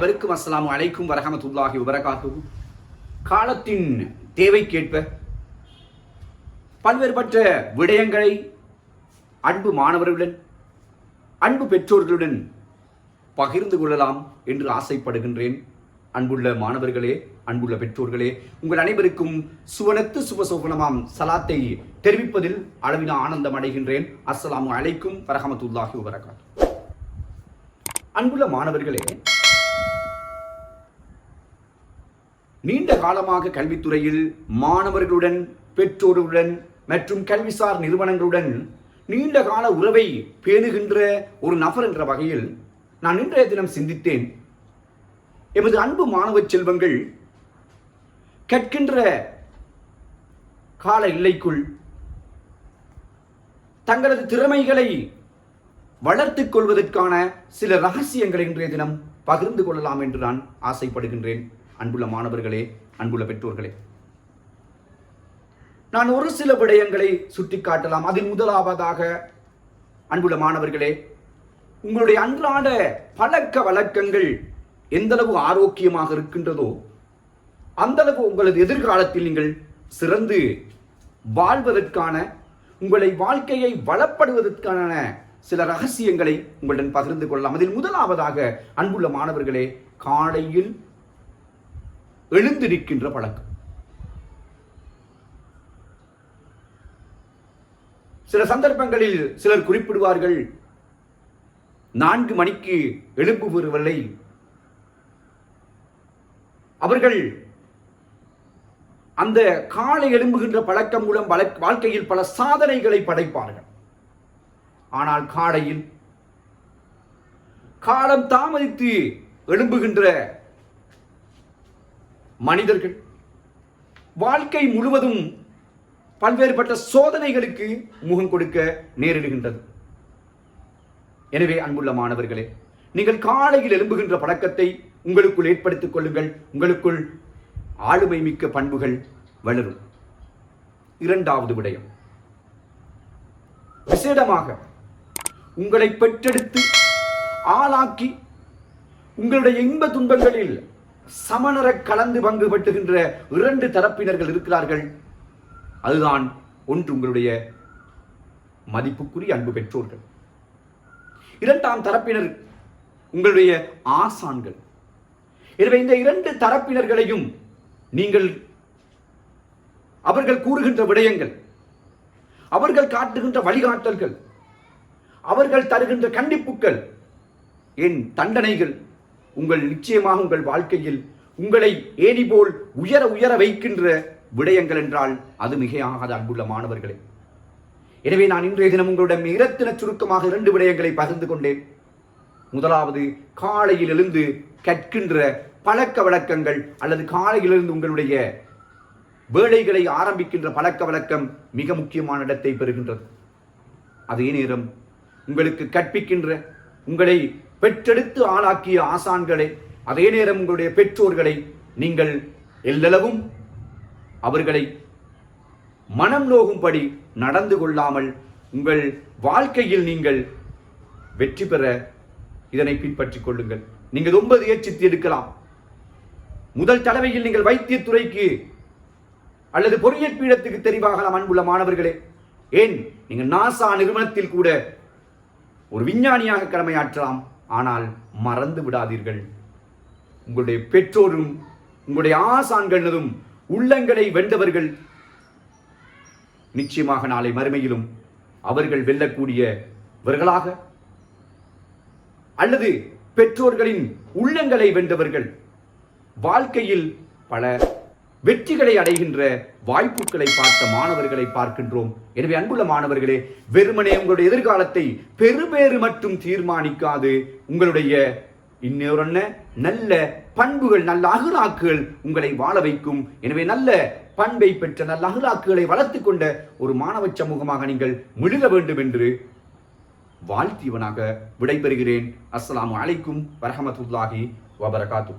அனைவருக்கும் அஸ்லாம் அலைக்கும் வரகமத்துல்லாஹி வபரகாத்து காலத்தின் தேவைக்கேற்ப பல்வேறுபட்ட விடயங்களை அன்பு மாணவர்களுடன் அன்பு பெற்றோர்களுடன் பகிர்ந்து கொள்ளலாம் என்று ஆசைப்படுகின்றேன். அன்புள்ள மாணவர்களே அன்புள்ள பெற்றோர்களே உங்கள் அனைவருக்கும் சுவனத்து சுபசோபனமாம் சலாத்தை தெரிவிப்பதில் அளவின ஆனந்தம் அடைகின்றேன். அஸ்லாம் அலைக்கும் வரகமத்துல்லாஹி வபரகாத்து அன்புள்ள மாணவர்களே நீண்ட காலமாக கல்வித்துறையில் மாணவர்களுடன் பெற்றோர்களுடன் மற்றும் கல்விசார் நிறுவனங்களுடன் நீண்ட கால உறவை பேணுகின்ற ஒரு நபர் என்ற வகையில் நான் இன்றைய தினம் சிந்தித்தேன். எமது அன்பு மாணவ செல்வங்கள் கற்கின்ற கால எல்லைக்குள் தங்களது திறமைகளை வளர்த்துக் கொள்வதற்கான சில ரகசியங்களை இன்றைய தினம் பகிர்ந்து கொள்ளலாம் என்று நான் ஆசைப்படுகின்றேன். அன்புள்ள மாணவர்களே அன்புள்ள பெற்றோர்களே. நான் ஒரு சில விடயங்களை சுட்டிக்காட்டலாம் அதில் முதலாவதாக அன்புள்ள மாணவர்களே உங்களுடைய அன்றாட பழக்க வழக்கங்கள் எந்தளவு ஆரோக்கியமாக இருக்கின்றதோ அந்தளவு உங்களது எதிர்காலத்தில் நீங்கள் சிறந்து வாழ்வதற்கான உங்களை வாழ்க்கையை வளப்படுவதற்கான சில ரகசியங்களை உங்களுடன் பகிர்ந்து கொள்ளலாம். அதில் முதலாவதாக அன்புள்ள மாணவர்களே காலையில் எழுந்திருக்கின்ற பழக்கம். சில சந்தர்ப்பங்களில் சிலர் குறிப்பிடுவார்கள் நான்கு மணிக்கு எழுப்புவதில்லை அவர்கள் அந்த காலை எழும்புகின்ற பழக்கம் மூலம் வாழ்க்கையில் பல சாதனைகளை படைப்பார்கள். ஆனால் காலையில் காலம் தாமதித்து எழும்புகின்ற மனிதர்கள். வாழ்க்கை முழுவதும் பல்வேறுபட்ட சோதனைகளுக்கு முகம் கொடுக்க நேரிடுகின்றது. எனவே அன்புள்ள மாணவர்களே நீங்கள் காலையில் எழும்புகின்ற பழக்கத்தை உங்களுக்குள் ஏற்படுத்திக் கொள்ளுங்கள். உங்களுக்குள் ஆளுமை மிக்க பண்புகள் வளரும். இரண்டாவது விடயம். விசேடமாக உங்களை பெற்றெடுத்து ஆளாக்கி உங்களுடைய இன்ப துன்பங்களில் சமணர கலந்து பங்கு பெற்றுகின்ற இரண்டு தரப்பினர்கள் இருக்கிறார்கள். அதுதான் ஒன்று உங்களுடைய மதிப்புக்குரிய அன்பு பெற்றோர்கள். இரண்டாம் தரப்பினர் உங்களுடைய ஆசான்கள். எனவே இந்த இரண்டு தரப்பினர்களையும் நீங்கள் அவர்கள் கூறுகின்ற விடயங்கள் அவர்கள் காட்டுகின்ற வழிகாட்டல்கள் அவர்கள் தருகின்ற கண்டிப்புகள் என் தண்டனைகள் உங்கள் நிச்சயமாக உங்கள் வாழ்க்கையில் உங்களை ஏணி போல் உயர உயர வைக்கின்ற விடயங்கள் என்றால் அது மிகையாகாத அன்புள்ள மாணவர்களே. எனவே நான் இன்றைய தினம் உங்களுடைய இரத்தின சுருக்கமாக இரண்டு விடயங்களை பகிர்ந்து கொண்டேன். முதலாவது காலையில் எழுந்து கற்கின்ற பழக்க வழக்கங்கள் அல்லது காலையிலிருந்து உங்களுடைய வேலைகளை ஆரம்பிக்கின்ற பழக்க வழக்கம் மிக முக்கியமான இடத்தை பெறுகின்றது. அதே நேரம் உங்களுக்கு கற்பிக்கின்ற உங்களை பெற்றெடுத்து ஆளாக்கிய ஆசான்களை அதே நேரம் உங்களுடைய பெற்றோர்களை நீங்கள் எல்லளவும் அவர்களை மனம் நோகும்படி நடந்து கொள்ளாமல் உங்கள் வாழ்க்கையில் நீங்கள் வெற்றி பெற இதனை பின்பற்றிக் கொள்ளுங்கள். நீங்கள் ரொம்ப முயற்சித்து எடுக்கலாம். முதல் தடவையில் நீங்கள் வைத்தியத்துறைக்கு அல்லது பொறியியல் பீடத்துக்கு தெரிவாகலாம் அன்புள்ள மாணவர்களே. ஏன்? நீங்கள் நாசா நிறுவனத்தில் கூட ஒரு விஞ்ஞானியாக கடமையாற்றலாம். ஆனால் மறந்து விடாதீர்கள். உங்களுடைய பெற்றோரும் உங்களுடைய ஆசான்களதும் உள்ளங்களை வென்றவர்கள். நிச்சயமாக நாளை மறுமையிலும் அவர்கள் வெல்லக்கூடியவர்களாக அல்லது பெற்றோர்களின் உள்ளங்களை வென்றவர்கள். வாழ்க்கையில் பல வெற்றிகளை அடைகின்ற வாய்ப்புகளை பார்த்த மாணவர்களை பார்க்கின்றோம். எனவே அன்புள்ள மாணவர்களே வெறுமனே உங்களுடைய எதிர்காலத்தை பெருபேறு மட்டும் தீர்மானிக்காது. உங்களுடைய இன்னொருன்ன நல்ல பண்புகள் நல்ல அகலாக்குகள் உங்களை வாழ வைக்கும். எனவே நல்ல பண்பை பெற்ற நல்ல அகலாக்குகளை வளர்த்துக் கொண்ட ஒரு மாணவ சமூகமாக நீங்கள் முழுக வேண்டும் என்று வாழ்த்தியவனாக விடைபெறுகிறேன். அஸ்லாம் அலைக்கும் வரஹமத்துல்லாஹி வபரகாத்து